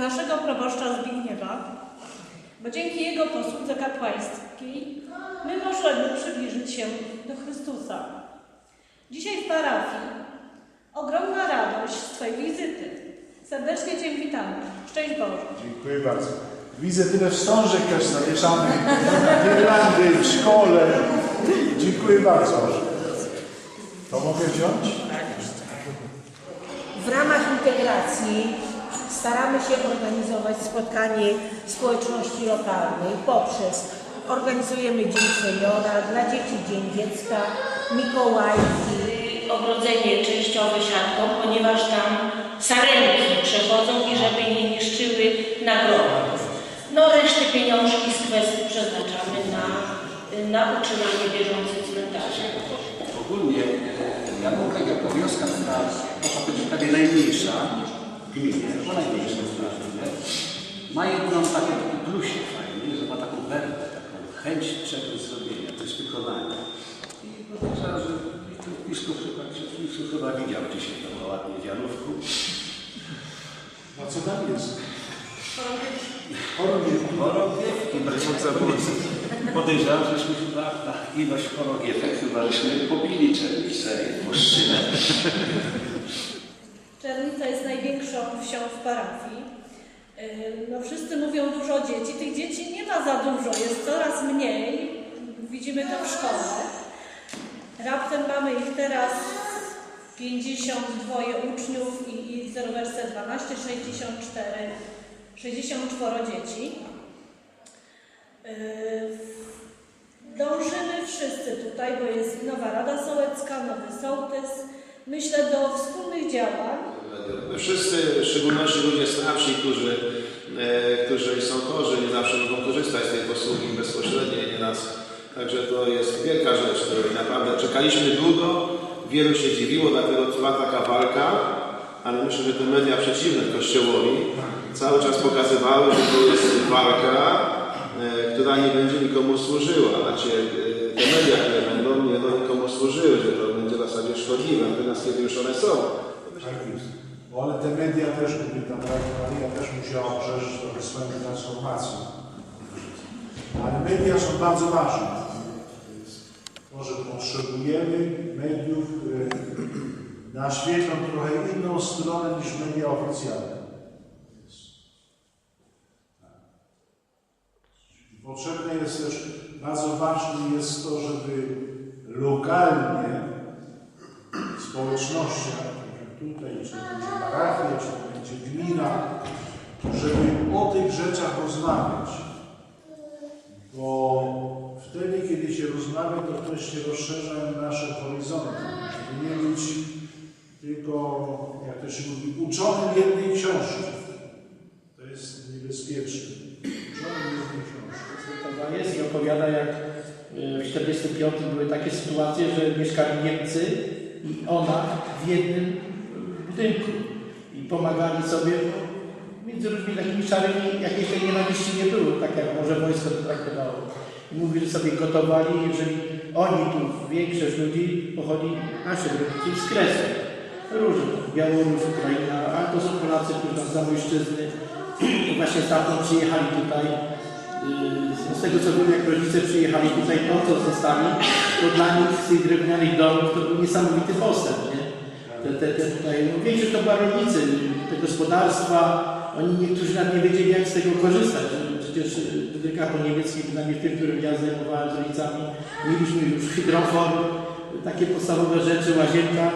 naszego proboszcza Zbigniewa, bo dzięki jego posłudze kapłańskiej my możemy przybliżyć się do Chrystusa. Dzisiaj w parafii ogromna radość z Twojej wizyty. Serdecznie Cię witamy. Szczęść Boże. Dziękuję bardzo. Widzę tyle wstążek też zawieszanych, girlandy w szkole. Dziękuję bardzo. To mogę wziąć? W ramach integracji staramy się organizować spotkanie społeczności lokalnej poprzez organizujemy Dzień Seniora, dla dzieci Dzień Dziecka, Mikołajki, ogrodzenie częściowe siatką, ponieważ tam sarenki przechodzą i żeby nie niszczyły nagrobków. No resztę pieniążki z kwestii przeznaczamy na, na utrzymanie bieżących cmentarzy. Ogólnie Janówka jako wioska, która można powiedzieć prawie najmniejsza gminie, bo najmniejsza w gminie, ma jedną takie plusik fajny, że ma taką werwę, taką chęć czegoś zrobienia, coś wykonania. I podejrzewam, że tu biskup chyba, biskup chyba widział dzisiaj to ładnie w Janówku. A co tam jest? Chorągiewki. Chorągiewki, podejrzewam, żeśmy chyba ta ilość chorągiewek chyba żeśmy pobili czerwicę i poszczynę. Czernica jest największą wsią w parafii. No wszyscy mówią dużo dzieci. Tych dzieci nie ma za dużo, jest coraz mniej. Widzimy to w szkole. Raptem mamy ich teraz 52 uczniów i, i 0 werset 12, 64, 64 dzieci. Dążymy wszyscy tutaj, bo jest nowa Rada Sołecka, nowy sołtys. Myślę do wspólnych działań. My Wszyscy, w szczególności ludzie starsi, którzy, e, którzy są chorzy, nie zawsze mogą korzystać z tej posługi bezpośredniej nieraz. Także to jest wielka rzecz, której naprawdę czekaliśmy długo, wielu się dziwiło, dlatego trwa taka walka, ale myślę, że te media przeciwne Kościołowi cały czas pokazywały, że to jest walka, e, która nie będzie nikomu służyła. Znaczy, e, te media, które będą, nie będą nikomu służyły, że to będzie w zasadzie szkodliwe, natomiast kiedy już one są, Tak jest. Bo ale te media też, mówię tam, Maria też musiała przeżyć trochę swoją transformację. Ale media są bardzo ważne. Może potrzebujemy mediów, które naświetlą trochę inną stronę niż media oficjalne. Potrzebne jest też, bardzo ważne jest to, żeby lokalnie społecznościach, tak jak tutaj, czy to będzie parafia, czy to będzie gmina, żeby o tych rzeczach rozmawiać. Bo wtedy, kiedy się rozmawia, to też się rozszerzają nasze horyzonty. Żeby nie być tylko, jak to się mówi, uczonym jednej książki. To jest niebezpieczne. Uczonym jednej książki. Tam jest i opowiada, jak y, w 45 były takie sytuacje, że mieszkali Niemcy i ona w jednym budynku i pomagali sobie no, między ludźmi takimi szarymi, jakiejś tej nienawiści nie było, tak jak może wojsko to traktowało. I mówi, że sobie gotowali, jeżeli oni tu, większość ludzi pochodzi, nasi rodzice z Kresu, różne, Białoruś, Ukraina, ale to są Polacy, którzy nas zamojszczyzny i właśnie stamtąd przyjechali tutaj Yy, Z tego co wiem, jak rodzice przyjechali tutaj, to co zostali, to dla nich z tych drewnianych domów to był niesamowity postęp, nie? Te, te, tutaj, no większość to barownicy, te gospodarstwa, oni niektórzy nawet nie wiedzieli jak z tego korzystać. że Przecież w budynkach po niemieckich, przynajmniej w tym, którym ja zajmowałem z rodzicami, mieliśmy już hydrofor, takie podstawowe rzeczy, łazienka,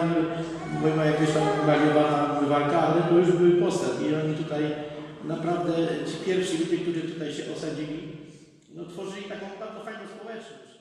bo ma jakaś tam waliowana wywalka, ale to już był postęp i oni tutaj naprawdę ci pierwsi ludzie, którzy tutaj się osadzili, no tworzyli taką bardzo fajną społeczność.